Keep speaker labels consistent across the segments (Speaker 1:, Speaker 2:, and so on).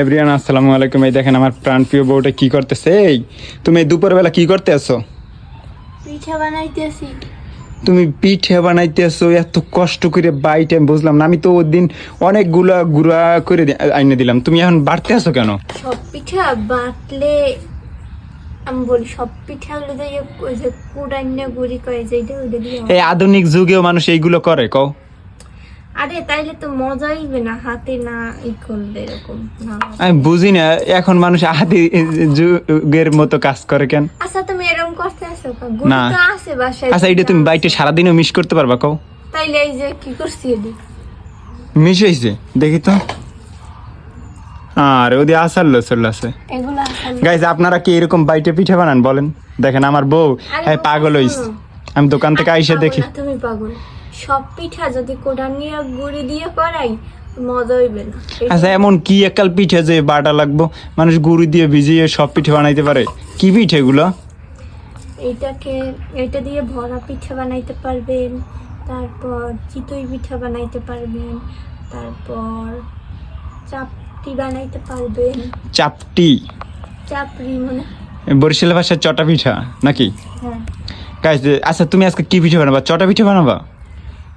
Speaker 1: Everyone আসসালামু আলাইকুম। এই দেখেন আমার প্রাণপ্রিয় বউটা কি করতেছে। এই তুমি দুপুরবেলা কি করতে আসো
Speaker 2: পিঠা বানাইতেছি।
Speaker 1: তুমি পিঠে বানাইতে আসো এত কষ্ট করে বাইটে আমি বুঝলাম না। আমি তো ওই দিন অনেকগুলা গুঁড়া করে আইনে দিলাম। তুমি এখন বাড়তে আসো কেন?
Speaker 2: সব পিঠা বাটলে আমি বলি সব যে ওই যে কুড়াইনে গুড়ি করে যেটা
Speaker 1: এই আধুনিক যুগেও মানুষ এইগুলো করে কও।
Speaker 2: আরে তাইলে তো মজা হইবে না হাতে না ই করলে এরকম
Speaker 1: আমি বুঝি না এখন মানুষ আদি যুগের মতো কাজ করে কেন?
Speaker 2: আচ্ছা তুমি এরকম করতে আসো
Speaker 1: না।
Speaker 2: আছে বাসায়
Speaker 1: আচ্ছা এটা তুমি বাইটে সারাদিনও মিস করতে পারবা কও।
Speaker 2: তাইলে এই যে কি করছি
Speaker 1: মিস হয়েছে দেখি তো। আর ওদি আসার লোসল আছে গাইজ আপনারা কি এরকম বাইটে পিঠে বানান বলেন? দেখেন আমার বউ হ্যাঁ পাগল হইস আমি দোকান থেকে আইসে দেখি।
Speaker 2: তুমি পাগল। সব পিঠা যদি কোডান নিয়ে গুড়ি দিয়ে করাই মজা হইবে না।
Speaker 1: আচ্ছা এমন কি একাল পিঠে যে বাটা লাগবো? মানুষ গুড়ি দিয়ে ভিজিয়ে সব পিঠে বানাইতে পারে। কি পিঠে এগুলো?
Speaker 2: এইটাকে এটা দিয়ে ভরা পিঠা বানাইতে পারবেন তারপর চিতই পিঠা বানাইতে পারবেন তারপর চাপটি বানাইতে পারবেন।
Speaker 1: চাপটি?
Speaker 2: চাপড়ি মানে
Speaker 1: বরিশাল ভাষার চটা পিঠা নাকি?
Speaker 2: হ্যাঁ।
Speaker 1: আচ্ছা তুমি আজকে কি পিঠে বানাবা? চটা পিঠে বানাবা?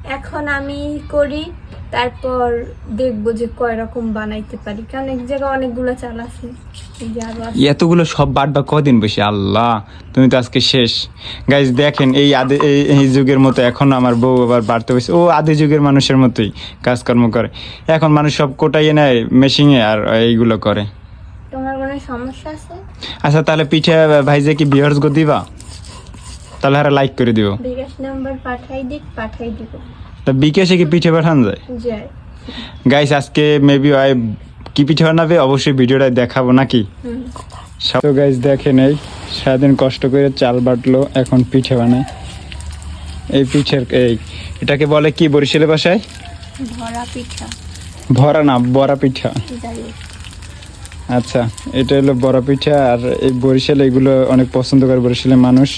Speaker 2: এখন আমি করি তারপর দেখব যে কয় রকম বানাইতে পারি কারণ এক জায়গায় অনেকগুলো চাল আছে।
Speaker 1: এতগুলো সব বাটবা কদিন বসে আল্লাহ তুমি তো আজকে শেষ। গাইজ দেখেন এই আদি এই- যুগের মতো এখন আমার বউ আবার বাড়তে বসে ও আদি যুগের মানুষের মতোই কাজকর্ম করে। এখন মানুষ সব কোটাইয়ে নেয় মেশিনে আর এইগুলো করে।
Speaker 2: তোমার কোনো সমস্যা আছে?
Speaker 1: আচ্ছা তাহলে পিঠে ভাইজে কি বিহার্স গো দিবা? তাহলে আর লাইক করে দিও
Speaker 2: বিকাশ নাম্বার পাঠাই দিক পাঠাই দিব।
Speaker 1: তা বিকেশে কি পিঠে পাঠান যায়?
Speaker 2: জয়
Speaker 1: গাইস আজকে মেবি আই কি পিঠে বানাবে? অবশ্যই ভিডিওটা দেখাবো নাকি? তো গাইস দেখেন এই সারাদিন কষ্ট করে চাল বাটলো এখন পিঠে বানায়। এই পিঠের এই এটাকে বলে কি বরিশালের ভাষায়?
Speaker 2: ভরা পিঠা।
Speaker 1: ভরা না বড়া পিঠা। আচ্ছা এটা হলো বড়া পিঠা আর এই বরিশালে এগুলো অনেক পছন্দ করে বরিশালের মানুষ।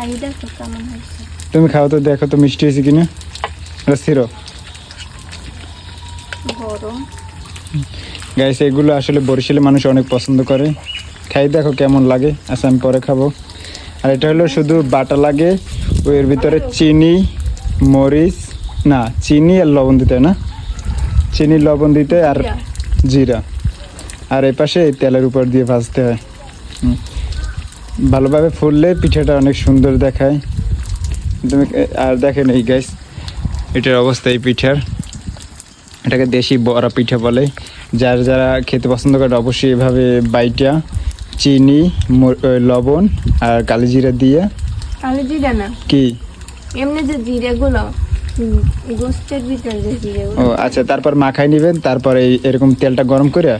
Speaker 2: খাই দেখো কেমন হয়েছে।
Speaker 1: তুমি খাও তো দেখো তো মিষ্টি হয়েছে কিনা। এটা সিরো। গাইস এগুলো আসলে বরিশালের মানুষ অনেক পছন্দ করে। খাই দেখো কেমন লাগে। আচ্ছা আমি পরে খাব। আর এটা হলো শুধু বাটা লাগে। ওই এর ভিতরে চিনি মরিচ না চিনি আর লবণ দিতে না। চিনি লবণ দিতে আর
Speaker 2: জিরা।
Speaker 1: আর এই পাশে তেলের উপর দিয়ে ভাজতে হয়। ভালোভাবে ফুললে পিঠাটা অনেক সুন্দর দেখায়। তুমি আর দেখেন এই গাইস এটার অবস্থা এই পিঠার। এটাকে দেশি বড়া পিঠা বলে। যার যারা খেতে পছন্দ করে অবশ্যই এভাবে বাইটা চিনি লবণ আর কালি জিরা দিয়ে।
Speaker 2: কালো জিরা না?
Speaker 1: কি?
Speaker 2: এমনি যে জিরেগুলো গোস্তের ভিতরে যে জিরেগুলো।
Speaker 1: ও আচ্ছা তারপর মাখাই নেবেন তারপর এই এরকম তেলটা গরম করে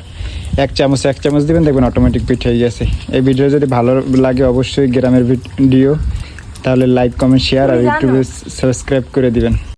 Speaker 1: এক চামচ এক চামচ দেবেন দেখবেন অটোমেটিক পিঠে হয়ে গেছে। এই ভিডিও যদি ভালো লাগে অবশ্যই গ্রামের ভিডিও তাহলে লাইক কমেন্ট শেয়ার আর ইউটিউবে সাবস্ক্রাইব করে দিবেন।